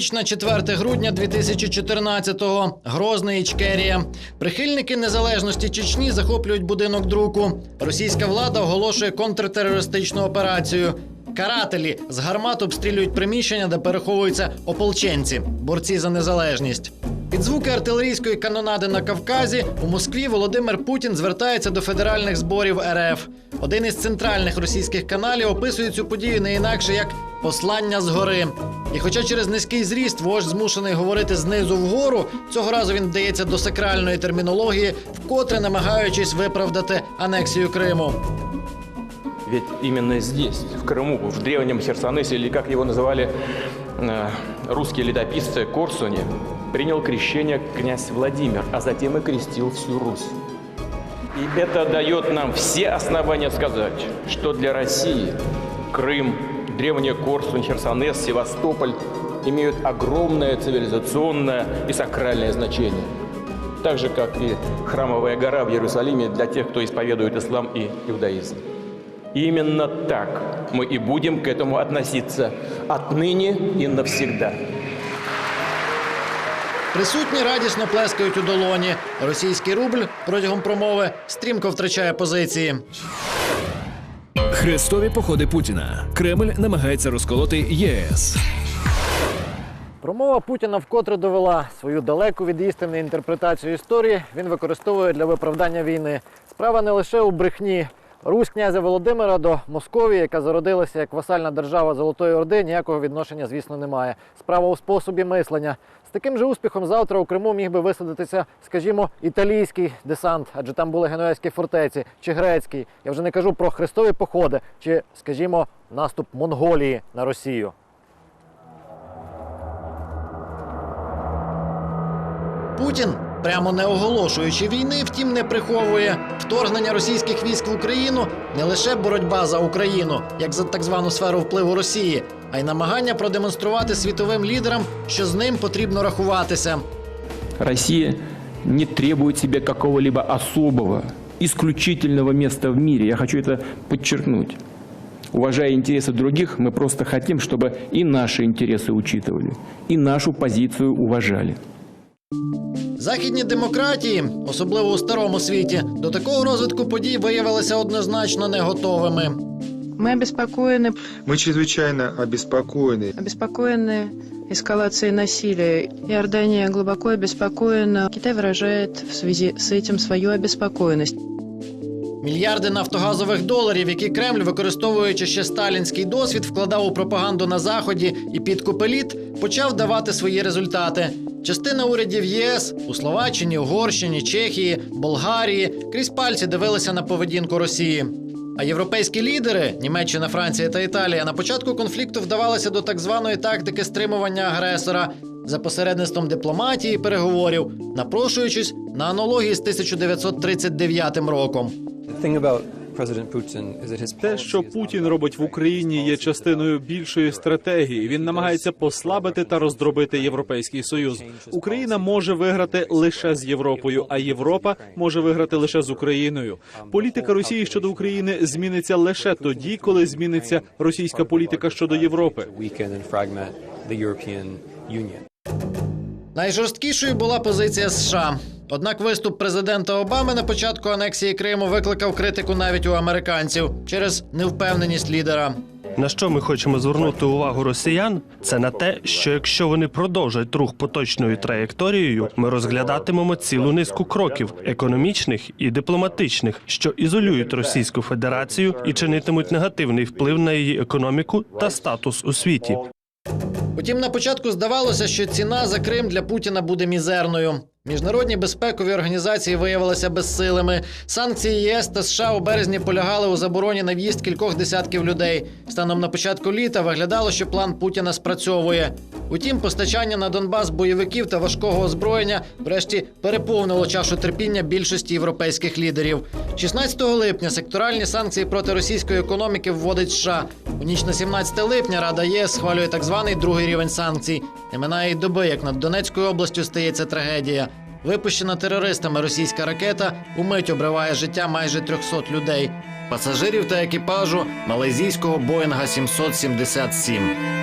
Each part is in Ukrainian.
Ніч на 4 грудня 2014-го. Грозний Ічкерія. Прихильники незалежності Чечні захоплюють будинок друку. Російська влада оголошує контртерористичну операцію. Карателі з гармат обстрілюють приміщення, де переховуються ополченці, борці за незалежність. Під звуки артилерійської канонади на Кавказі у Москві Володимир Путін звертається до федеральних зборів РФ. Один із центральних російських каналів описує цю подію не інакше як послання згори. І хоча через низький зріст вождь змушений говорити знизу вгору, цього разу він вдається до сакральної термінології, вкотре намагаючись виправдати анексію Криму. Ведь именно здесь, в Крыму, в древнем Херсонесе, или как его называли э, русские летописцы Корсуне, принял крещение князь Владимир, а затем и крестил всю Русь. И это дает нам все основания сказать, что для России Крым, древняя Корсунь, Херсонес, Севастополь имеют огромное цивилизационное и сакральное значение. Так же, как и храмовая гора в Иерусалиме для тех, кто исповедует ислам и иудаизм. Именно так мы и будем к этому относиться отныне и навсегда. Присутні радісно плескають у долоні. Російський рубль протягом промови стрімко втрачає позиції. Хрестові походи Путіна. Кремль намагається розколоти ЄС. Промова Путіна вкотре довела свою далеку від істини інтерпретацію історії. Він використовує для виправдання війни. Справа не лише у брехні. Русь князя Володимира до Московії, яка зародилася як васальна держава Золотої Орди, ніякого відношення, звісно, немає. Справа у способі мислення. З таким же успіхом завтра у Криму міг би висадитися, скажімо, італійський десант, адже там були генуезькі фортеці, чи грецький. Я вже не кажу про хрестові походи, чи, скажімо, наступ Монголії на Росію. Путін, прямо не оголошуючи війни, втім не приховує вторгнення російських військ в Україну не лише боротьба за Україну, як за так звану сферу впливу Росії, а й намагання продемонструвати світовим лідерам, що з ним потрібно рахуватися. Россия не требует себе какого-либо особого, исключительного места в мире. Я хочу это подчеркнуть. Уважая интересы других, мы просто хотим, чтобы и наши интересы учитывали, и нашу позицию уважали. Західні демократії, особливо у старому світі, до такого розвитку подій виявилися однозначно не готовими. Мы обеспокоены, Мы чрезвычайно обеспокоены обеспокоены эскалацией насилия. Иордания глубоко обеспокоена. Китай выражает в связи с этим свою обеспокоенность. Мільярди нафтогазових доларів, які Кремль, використовуючи ще сталінський досвід, вкладав у пропаганду на заході і підкуп еліт, почав давати свої результати. Частина урядів ЄС у Словаччині, Угорщині, Чехії, Болгарії крізь пальці дивилися на поведінку Росії. А європейські лідери Німеччина, Франція та Італія на початку конфлікту вдавалися до так званої тактики стримування агресора за посередництвом дипломатії і переговорів, напрошуючись на аналогії з 1939 роком. Те, що Путін робить в Україні, є частиною більшої стратегії. Він намагається послабити та роздробити європейський союз. Україна може виграти лише з Європою, а Європа може виграти лише з Україною. Політика Росії щодо України зміниться лише тоді, коли зміниться російська політика щодо Європи. Найжорсткішою була позиція США. Однак виступ президента Обами на початку анексії Криму викликав критику навіть у американців через невпевненість лідера. На що ми хочемо звернути увагу росіян? Це на те, що якщо вони продовжать рух поточною траєкторією, ми розглядатимемо цілу низку кроків економічних і дипломатичних, що ізолюють Російську Федерацію і чинитимуть негативний вплив на її економіку та статус у світі. Утім, на початку здавалося, що ціна за Крим для Путіна буде мізерною. Міжнародні безпекові організації виявилися безсилими. Санкції ЄС та США у березні полягали у забороні на в'їзд кількох десятків людей. Станом на початку літа виглядало, що план Путіна спрацьовує. Утім, постачання на Донбас бойовиків та важкого озброєння врешті переповнило чашу терпіння більшості європейських лідерів. 16 липня секторальні санкції проти російської економіки вводить США. У ніч на 17 липня Рада ЄС схвалює так званий другий рівень санкцій. Не минає й доби, як над Донецькою областю стається трагедія. Випущена терористами російська ракета умить обриває життя майже 300 людей. Пасажирів та екіпажу малайзійського Боїнга 777.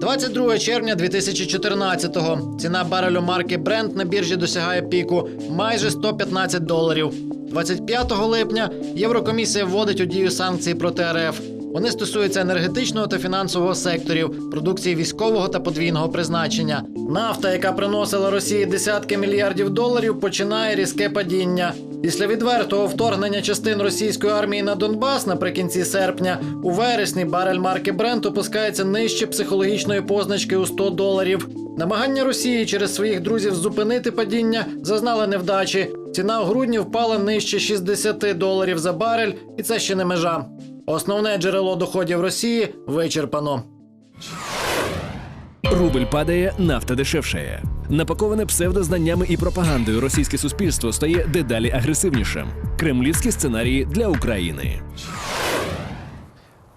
22 червня 2014-го. Ціна барелю марки Brent на біржі досягає піку майже 115 доларів. 25 липня Єврокомісія вводить у дію санкції проти РФ. Вони стосуються енергетичного та фінансового секторів, продукції військового та подвійного призначення. Нафта, яка приносила Росії десятки мільярдів доларів, починає різке падіння. Після відвертого вторгнення частин російської армії на Донбас наприкінці серпня у вересні барель марки Brent опускається нижче психологічної позначки у 100 доларів. Намагання Росії через своїх друзів зупинити падіння зазнали невдачі. Ціна у грудні впала нижче 60 доларів за барель, і це ще не межа. Основне джерело доходів Росії вичерпано. Рубль падає, нафта дешевшає. Напаковане псевдознаннями і пропагандою російське суспільство стає дедалі агресивнішим. Кремлівські сценарії для України.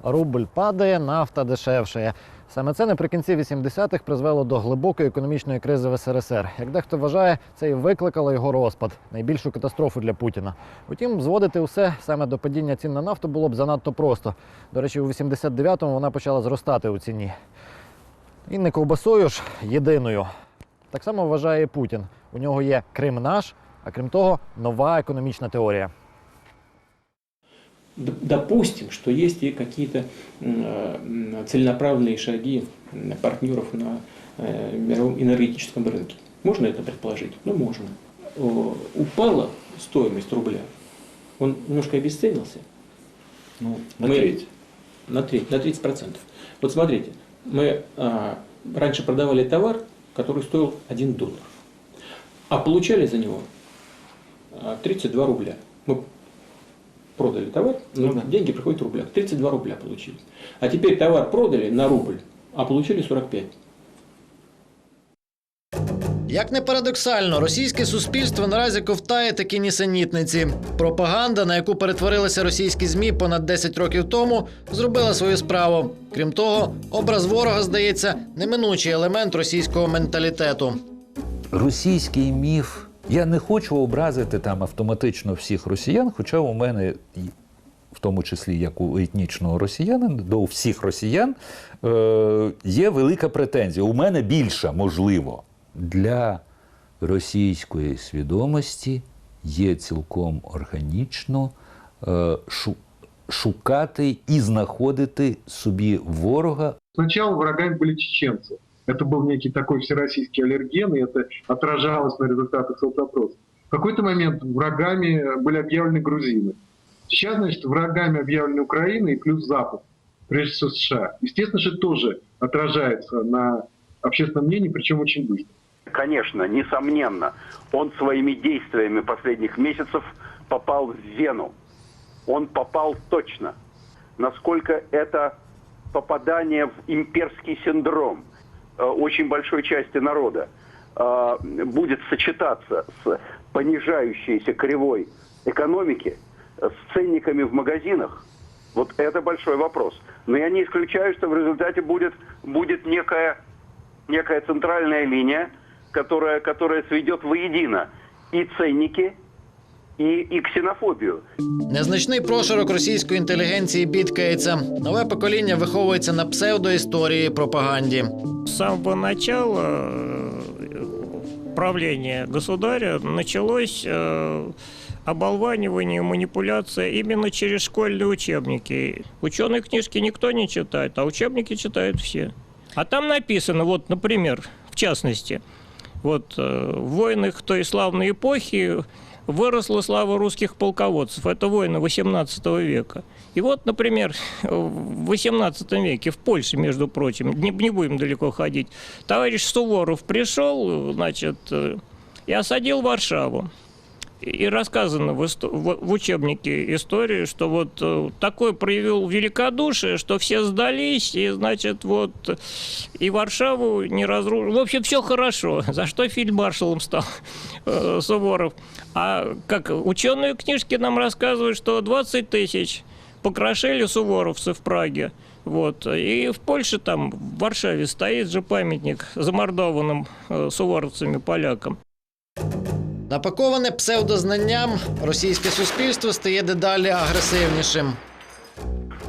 Рубль падає, нафта дешевшає. Саме це наприкінці 80-х призвело до глибокої економічної кризи в СРСР. Як дехто вважає, це і викликало його розпад, найбільшу катастрофу для Путіна. Утім, зводити усе саме до падіння цін на нафту було б занадто просто. До речі, у 89-му вона почала зростати у ціні. І не ковбасою ж єдиною. Так само вважає і Путін. У нього є Крим наш, а крім того, нова економічна теорія. Д- Допустим, что есть и какие-то м, э, целенаправленные шаги м, партнеров на э, мировом энергетическом рынке. Можно это предположить? Ну, можно. О, Упала стоимость рубля, он немножко обесценился. Ну, на Мы- треть. На треть, на 30%. Вот смотрите, мы а, раньше продавали товар, который стоил 1 доллар, а получали за него а, 32 рубля. Мы продали товар, но Ну да. деньги приходят в рублях. 32 рубля получили. А теперь товар продали на рубль, а получили 45. Як не парадоксально, російське суспільство наразі ковтає такі нісенітниці. Пропаганда, на яку перетворилися російські змі понад 10 років тому, зробила свою справу. Крім того, образ ворога здається неминучий елемент російського менталітету. Російський міф. Я не хочу образити там автоматично всіх росіян, хоча у мене, в тому числі як у етнічного росіянина, до всіх росіян е, є велика претензія. У мене більша, можливо Для російської свідомості є цілком органічно е, шу- шукати і знаходити собі ворога Сначала врагами были чеченцы. Это был некий такой всероссийский аллерген, и это отражалось на результатах соцопроса. В какой-то момент врагами были объявлены грузины. Сейчас, значит, врагами объявлены Украина и плюс Запад, прежде всего США. Естественно, что это тоже отражается на общественном мнении, причем очень быстро. Конечно, несомненно, он своими действиями последних месяцев попал в Вену. Он попал точно. Насколько это попадание в имперский синдром э, очень большой части народа э, будет сочетаться с понижающейся кривой экономики, с ценниками в магазинах, вот это большой вопрос. Но я не исключаю, что в результате будет, будет некая некая центральная линия, которая, которая сведет воедино и ценники, и, и ксенофобию. Незначний прошарок російської інтелігенції бідкається. Нове покоління виховується на псевдоісторії і пропаганді. С самого начала э, правления государя началось э, оболванивание, манипуляция именно через школьные учебники. Ученые книжки никто не читает, а учебники читают все. А там написано, вот, например, в частности, вот э, в войнах той славной эпохи выросла слава русских полководцев. Это войны 18 века. И вот, например, в 18 веке в Польше, между прочим, не, не будем далеко ходить, товарищ Суворов пришел, значит, э, и осадил Варшаву. И рассказано в, исто- в- учебнике истории, что вот э, такой проявил великодушие, что все сдались, и, значит, вот и Варшаву не разрушил. В общем, все хорошо. За что фельдмаршалом стал э, Суворов. А как ученые книжки нам рассказывают, что 20 тысяч покрошили суворовцы в Праге. Вот. И в Польше, там, в Варшаве стоит же памятник замордованным э, суворовцами полякам. Напаковане псевдознанням, російське суспільство стає дедалі агресивнішим.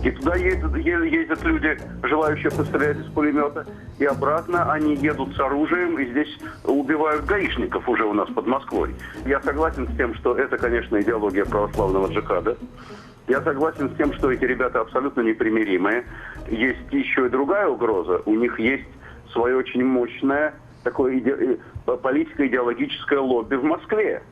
И туда ездят, е- ездят люди, желающие пострелять из пулемета, и обратно они едут с оружием и здесь убивают гаишников уже у нас под Москвой. Я согласен с тем, что это, конечно, идеология православного джихада. Я согласен с тем, что эти ребята абсолютно непримиримые. Есть еще и другая угроза. У них есть свое очень мощное такое иде- э, политико-идеологическое лобби в Москве.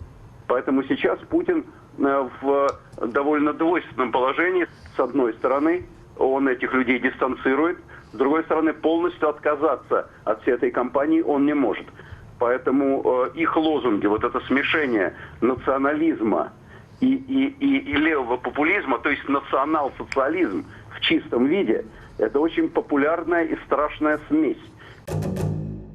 Поэтому сейчас Путин э, в довольно двойственном положении. С одной стороны, он этих людей дистанцирует, с другой стороны, полностью отказаться от всей этой кампании он не может. Поэтому э, их лозунги, вот это смешение национализма и, и, и, и левого популизма, то есть национал-социализм в чистом виде, это очень популярная и страшная смесь.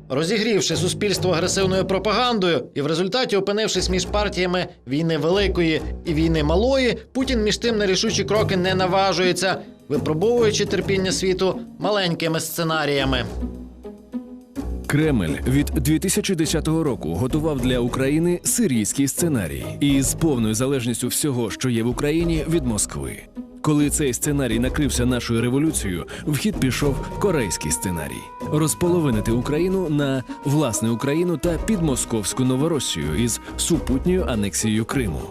Розігрівши суспільство агресивною пропагандою і в результаті опинившись між партіями війни великої і війни малої, Путін між тим на рішучі кроки не наважується, випробовуючи терпіння світу маленькими сценаріями. Кремль від 2010 року готував для України сирійський сценарій із повною залежністю всього, що є в Україні, від Москви. Коли цей сценарій накрився нашою революцією, в хід пішов корейський сценарій розполовинити Україну на власне Україну та підмосковську Новоросію із супутньою анексією Криму.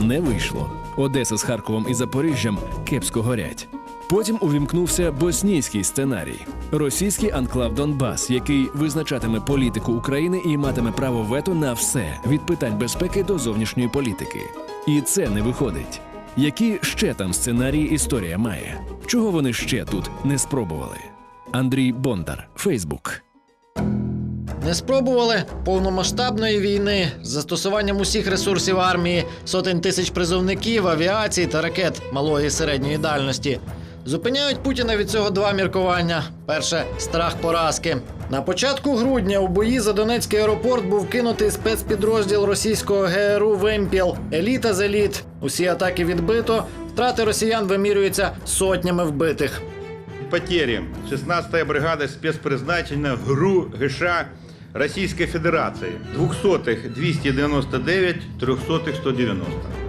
Не вийшло. Одеса з Харковом і Запоріжжям кепсько горять. Потім увімкнувся боснійський сценарій російський анклав Донбас, який визначатиме політику України і матиме право вето на все від питань безпеки до зовнішньої політики. І це не виходить. Які ще там сценарії історія має? Чого вони ще тут не спробували? Андрій Бондар, Фейсбук. Не спробували повномасштабної війни з застосуванням усіх ресурсів армії, сотень тисяч призовників, авіації та ракет малої і середньої дальності. Зупиняють Путіна від цього два міркування. Перше страх поразки. На початку грудня у бої за Донецький аеропорт був кинутий спецпідрозділ російського ГРУ Вимпіл. Еліта з еліт. Усі атаки відбито. Втрати росіян вимірюються сотнями вбитих. потери 16-я бригада спецпризначення ГРУ ГШ Російської Федерації. 200-х 299, 300-х 190.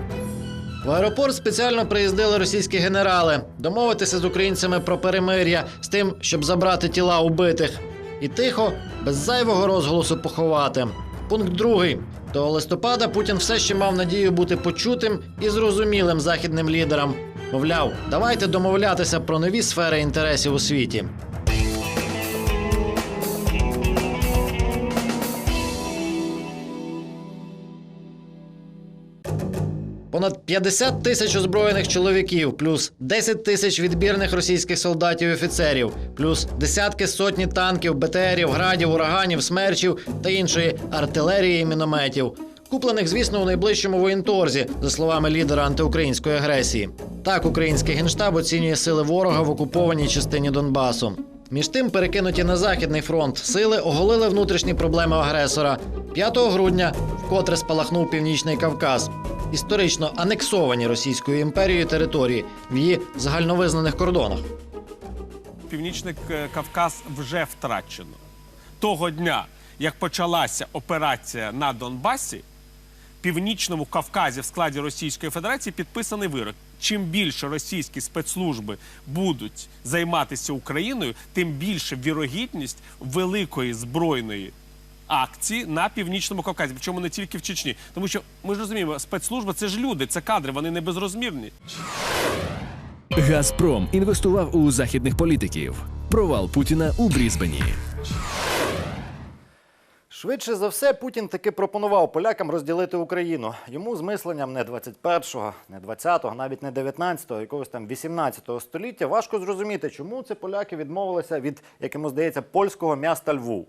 В аеропорт спеціально приїздили російські генерали домовитися з українцями про перемир'я з тим, щоб забрати тіла убитих, і тихо, без зайвого розголосу поховати. Пункт другий. До листопада Путін все ще мав надію бути почутим і зрозумілим західним лідерам. Мовляв, давайте домовлятися про нові сфери інтересів у світі. Понад 50 тисяч озброєних чоловіків, плюс 10 тисяч відбірних російських солдатів і офіцерів, плюс десятки сотні танків, БТРів, градів, ураганів, смерчів та іншої артилерії і мінометів. Куплених, звісно, у найближчому воєнторзі, за словами лідера антиукраїнської агресії. Так, український генштаб оцінює сили ворога в окупованій частині Донбасу. Між тим, перекинуті на західний фронт сили оголили внутрішні проблеми агресора. 5 грудня вкотре спалахнув північний Кавказ. Історично анексовані Російською імперією території в її загальновизнаних кордонах. Північний Кавказ вже втрачено. Того дня, як почалася операція на Донбасі, Північному Кавказі в складі Російської Федерації підписаний вирок. Чим більше російські спецслужби будуть займатися Україною, тим більше вірогідність великої збройної акції на північному Кавказі. Причому не тільки в Чечні, тому що ми ж розуміємо, спецслужба це ж люди, це кадри, вони не безрозмірні. Газпром інвестував у західних політиків. Провал Путіна у Брізбені. Швидше за все, Путін таки пропонував полякам розділити Україну. Йому з мисленням не 21-го, не 20-го, навіть не 19-го, якогось там 18-го століття важко зрозуміти, чому це поляки відмовилися від, як йому здається, польського міста Льву.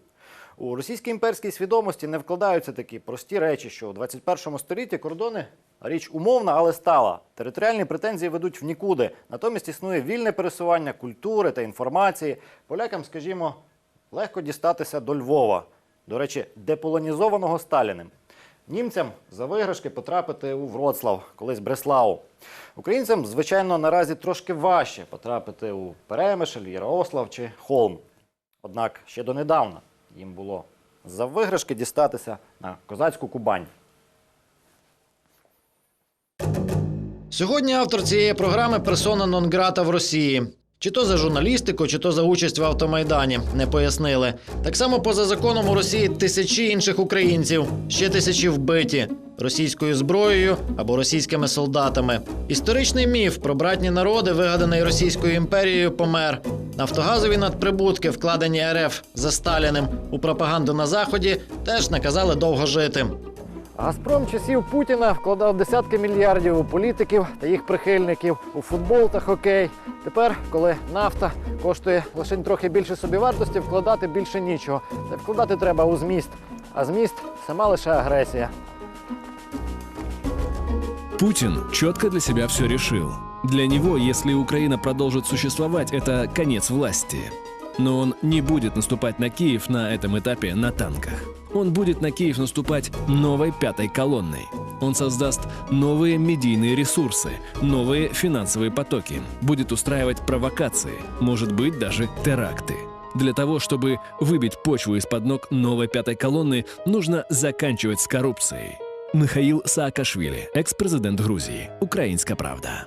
У російській імперській свідомості не вкладаються такі прості речі, що у 21 столітті кордони річ умовна, але стала. Територіальні претензії ведуть в нікуди. Натомість існує вільне пересування культури та інформації. Полякам, скажімо, легко дістатися до Львова. До речі, деполонізованого Сталіним. Німцям за виграшки потрапити у Вроцлав, колись Бреслау. Українцям, звичайно, наразі трошки важче потрапити у Перемишль, Ярослав чи Холм. Однак ще донедавна їм було за виграшки дістатися на козацьку Кубань. Сьогодні автор цієї програми персона нон-грата в Росії. Чи то за журналістику, чи то за участь в автомайдані, не пояснили. Так само поза законом у Росії тисячі інших українців, ще тисячі вбиті російською зброєю або російськими солдатами. Історичний міф про братні народи, вигаданий Російською імперією, помер. Нафтогазові надприбутки, вкладені РФ за Сталіним у пропаганду на заході, теж наказали довго жити. Газпром часів Путіна вкладав десятки мільярдів у політиків та їх прихильників у футбол та хокей. Тепер, коли нафта коштує лише трохи більше собівартості, вкладати більше нічого. Та вкладати треба у зміст. А зміст сама лише агресія. Путин четко для себя все решил. Для него, если Украина продолжит существовать, это конец власти. Но он не будет наступать на Киев на этом этапе на танках. Он будет на Киев наступать новой пятой колонной. Он создаст новые медийные ресурсы, новые финансовые потоки, будет устраивать провокации, может быть даже теракты. Для того, чтобы выбить почву из-под ног новой пятой колонны, нужно заканчивать с коррупцией. Михаил Саакашвили, екс-президент Грузії. Українська правда.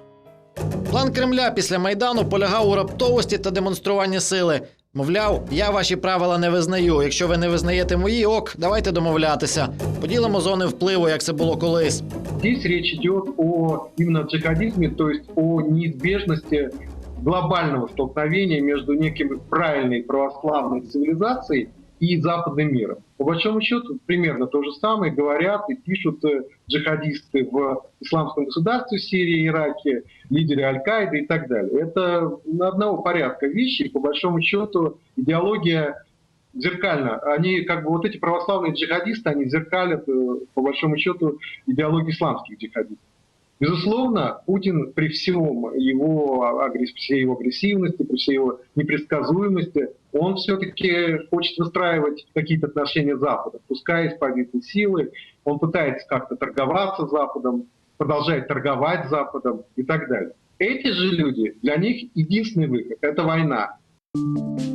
План Кремля після майдану полягав у раптовості та демонструванні сили. Мовляв, я ваші правила не визнаю. Якщо ви не визнаєте мої, ок, давайте домовлятися. Поділимо зони впливу, як це було колись. Здесь речь идет о именно джихадизме, то есть о неизбежности глобального столкновения между неким правильной православной цивилизацией и западным миром. По большому счету, примерно то же самое говорят и пишут э, джихадисты в исламском государстве Сирии, Ираке, лидеры Аль-Каиды и так далее. Это одного порядка вещи, по большому счету идеология зеркально. Они как бы вот эти православные джихадисты, они зеркалят э, по большому счету идеологию исламских джихадистов. Безусловно, Путин при всем его, всей его агрессивности, при всей его непредсказуемости, он все-таки хочет выстраивать какие-то отношения с Западом, пускай из позиции силы, он пытается как-то торговаться с Западом, продолжает торговать с Западом и так далее. Эти же люди, для них единственный выход – это война.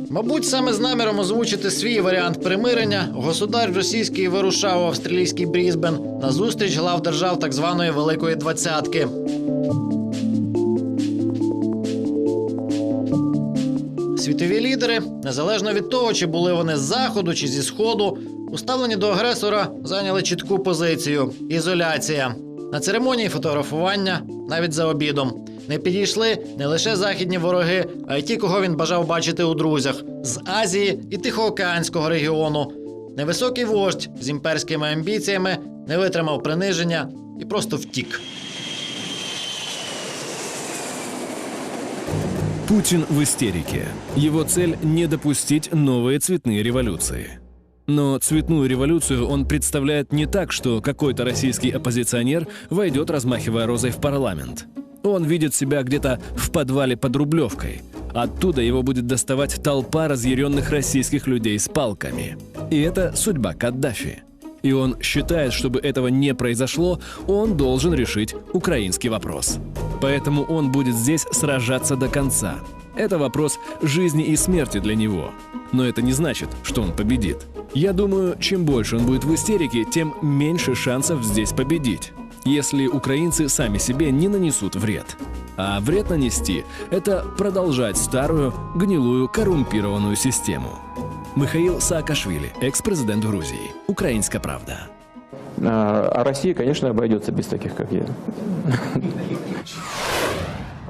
Мабуть, саме з наміром озвучити свій варіант примирення, государ російський вирушав у австралійський Брізбен на зустріч глав держав так званої Великої Двадцятки. Світові лідери, незалежно від того, чи були вони з заходу чи зі сходу, уставлені до агресора зайняли чітку позицію ізоляція. На церемонії фотографування навіть за обідом. Не підійшли не лише західні вороги, а й ті, кого він бажав бачити у друзях з Азії і Тихоокеанського регіону. Невисокий вождь з імперськими амбіціями не витримав приниження і просто втік. Путин в истерике. Его цель – не допустить новые цветные революции. Но цветную революцию он представляет не так, что какой-то российский оппозиционер войдет, размахивая розой в парламент. Он видит себя где-то в подвале под Рублевкой. Оттуда его будет доставать толпа разъяренных российских людей с палками. И это судьба Каддафи. И он считает, чтобы этого не произошло, он должен решить украинский вопрос. Поэтому он будет здесь сражаться до конца. Это вопрос жизни и смерти для него. Но это не значит, что он победит. Я думаю, чем больше он будет в истерике, тем меньше шансов здесь победить. Если украинцы сами себе не нанесут вред. А вред нанести – это продолжать старую, гнилую, коррумпированную систему. Михаил Саакашвили, экс-президент Грузии. Украинская правда. А а Россия, конечно, обойдется без таких, как я.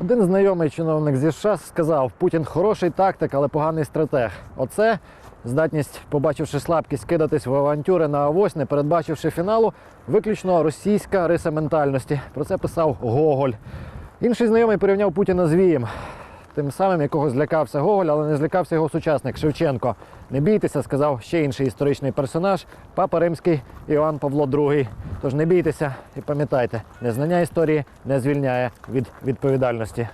Один знайомий чиновник зі США сказав: Путін хороший тактик, але поганий стратег. Оце здатність, побачивши слабкість, кидатись в авантюри на авось, не передбачивши фіналу, виключно російська риса ментальності. Про це писав Гоголь. Інший знайомий порівняв Путіна з Вієм. Тим самим, якого злякався Гоголь, але не злякався його сучасник Шевченко. Не бійтеся, сказав ще інший історичний персонаж, папа римський Іоанн Павло II. Тож не бійтеся і пам'ятайте, незнання історії не звільняє від відповідальності.